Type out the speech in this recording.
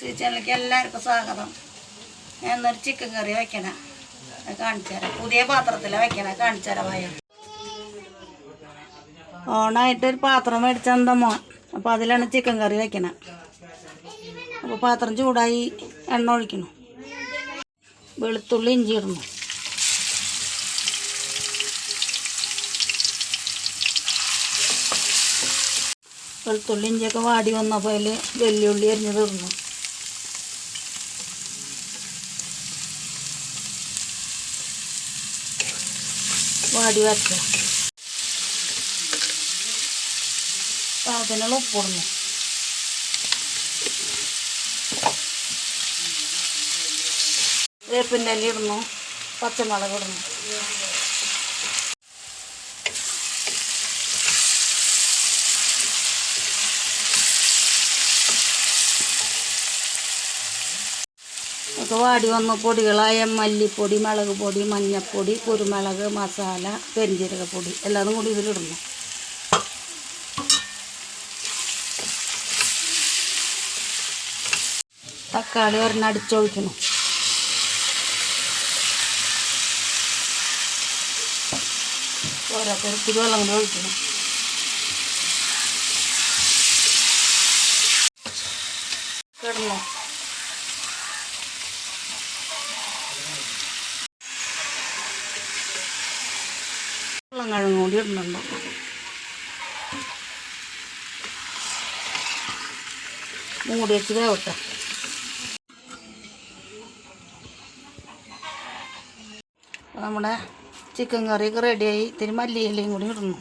ചാനലിലേക്ക് എല്ലാവർക്കും സ്വാഗതം. ഞാൻ ഇന്നൊരു ചിക്കൻ കറി വെക്കണ. അത് പുതിയ പാത്രത്തിലാണ് വെക്കണ. കാണിച്ചു തരാം വായ. ഓണായിട്ട് ഒരു പാത്രം മേടിച്ച എന്തോ അപ്പോൾ അതിലാണ് ചിക്കൻ കറി വെക്കണ. അപ്പോൾ പാത്രം ചൂടായി എണ്ണ ഒഴിക്കണം. വെളുത്തുള്ളി ഇഞ്ചി ഇടണം. വെളുത്തുള്ളി ഇഞ്ചിയൊക്കെ വാടി വന്നപ്പോൾ അതിൽ വെല്ലുള്ളി അരിഞ്ഞത് ഇടണം. വാടി വച്ച അതിനുള്ള ഉപ്പിടുന്നു. വേപ്പിന്റെ ഇടുന്നു. പച്ചമുളക് ഇടുന്നു. ഒക്കെ വാടി വന്ന. പൊടികളായ മല്ലിപ്പൊടി മുളക് പൊടി മഞ്ഞൾപ്പൊടി കുരുമുളക് മസാല പെരിഞ്ചീരകപ്പൊടി എല്ലാതും കൂടി ഇതിലിടുന്നു തക്കാളി ഒരെണ്ണം അടിച്ചൊഴിക്കണം. ഓരോരുത്തർക്ക് വെള്ളം കൂടി ഒഴിക്കണം. കിടന്നോ? വെള്ളം കിഴങ്ങ് കൂടി ഇടുന്നുണ്ട്. മൂടി വെച്ച് വേവട്ടെ. നമ്മുടെ ചിക്കൻ കറിയൊക്കെ റെഡിയായി ഇത്തിരി മല്ലിയിലയും കൂടി ഇടുന്നു.